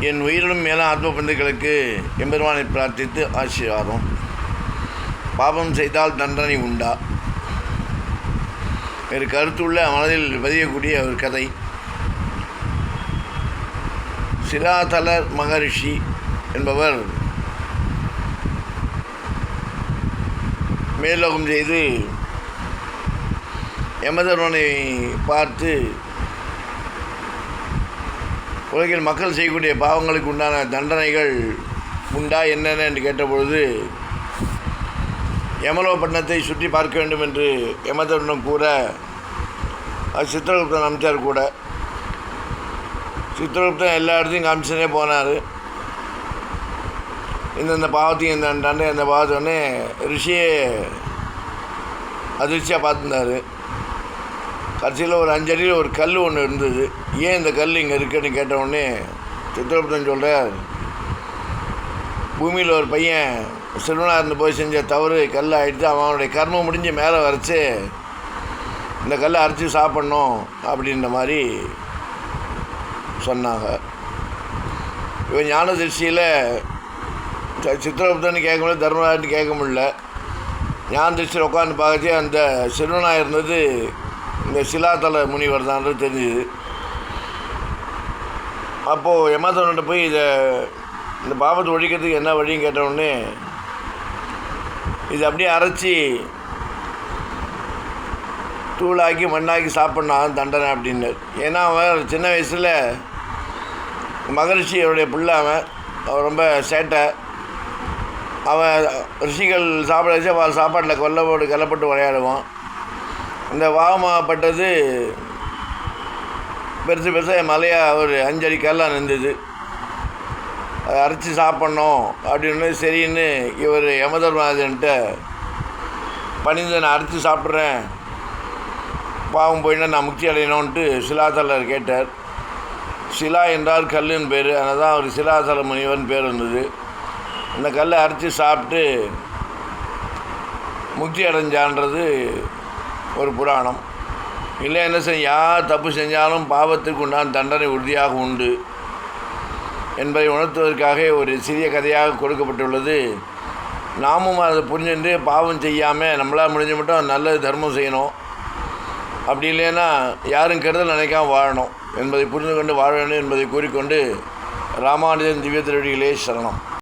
என் உயிரிலும் மேல ஆத்ம பந்துகளுக்கு எம்பெருமானை பிரார்த்தித்து ஆசீர்வாதம். பாபம் செய்தால் தண்டனை உண்டா? ஒரு கருத்துள்ள மனதில் பதியக்கூடிய ஒரு கதை. சிலாதலர் மகரிஷி என்பவர் மேலோகம் செய்து யமதர்மனை பார்த்து உலகில் மக்கள் செய்யக்கூடிய பாவங்களுக்கு உண்டான தண்டனைகள் உண்டா என்னென்ன என்று கேட்டபொழுது யமலோபட்டினத்தை சுற்றி பார்க்க வேண்டும் என்று யமதர்மனம் கூற அது சித்திரகுப்தன் அமைச்சார் கூட. சித்திரகுப்தன் எல்லா இடத்தையும் காமிச்சுனே போனார். இந்தந்த பாவத்தையும் இந்த தண்டனை இந்த பாவத்தோடனே ரிஷியே அதிர்ச்சியாக பார்த்துருந்தாரு. கடைசியில் ஒரு அஞ்சடியில் ஒரு கல் ஒன்று இருந்தது. ஏன் இந்த கல் இங்கே இருக்குன்னு கேட்டவுடனே சித்திரகுப்தன் சொல்கிறார் பூமியில் ஒரு பையன் சிறுவனாக இருந்து போய் செஞ்ச தவறு கல் ஆகிடுச்சு அவனுடைய கர்மம் முடிஞ்சு மேலே வரைச்சி இந்த கல்லை அரைச்சி சாப்பிட்ணும் அப்படின்ற மாதிரி சொன்னாங்க. இவன் ஞான திருஷ்டியில் சித்திரகுப்தன் கேட்க முடியல தர்மராஜன் கேட்க முடியல ஞான திருஷ்டியில் உட்காந்து பார்க்கச்சு அந்த சிறுவனாக இருந்தது இந்த சிலாத்தல முனிவர் தான்றது தெரிஞ்சுது. அப்போது எமாத்தவன்கிட்ட போய் இதை இந்த பாவத்தை ஒழிக்கிறதுக்கு என்ன வழின்னு கேட்டவுடனே இது அப்படியே அரைச்சி தூளாக்கி மண்ணாக்கி சாப்பிட்ணும் தண்டனை அப்படின்னு ஏன்னா அவன் சின்ன வயசில் மகரிஷியோடைய பிள்ளை அவன். அவன் ரொம்ப சேட்டை. அவன் ரிஷிகள் சாப்பிட வச்சு அவன் சாப்பாட்டில் கொல்ல போட்டு கல்லப்பட்டு விளையாடுவான். இந்த வாகமாகப்பட்டது பெருசு பெருசாக மலையாக ஒரு அஞ்சடி கல்லாக நின்றுது. அதை அரைச்சி சாப்பிட்ணும் அப்படின்னு சரின்னு இவர் யமதர்மராஜன்ட்ட பணிந்து நான் அரைச்சி சாப்பிட்றேன். பாவம் போயிட்டு நான் முக்தி அடையணும்ன்ட்டு சிலாதலர் கேட்டார். சிலா என்றால் கல்லுன்னு பேர். அதனால் தான் அவர் சிலாதல முனிவன் பேர் வந்தது. அந்த கல்லை அரைச்சி சாப்பிட்டு முக்தி அடைஞ்சான்றது ஒரு புராணம். இல்லை என்ன செய்ய யார் தப்பு செஞ்சாலும் பாவத்துக்கு உண்டான தண்டனை உறுதியாக உண்டு. என்பதை உணர்த்துவதற்காக ஒரு சிறிய கதையாக கொடுக்கப்பட்டுள்ளது. நாமும் அதை புரிஞ்சுட்டு பாவம் செய்யாமல் நம்மளால் முடிஞ்ச மட்டும் நல்ல தர்மம் செய்யணும். அப்படி இல்லைன்னா யாரும் கெடுதல் நினைக்காமல் வாழணும். என்பதை புரிந்து கொண்டு வாழ வேண்டும் என்பதை கூறிக்கொண்டு ராமானுஜன் திவ்ய திருவடிகளே சரணம்.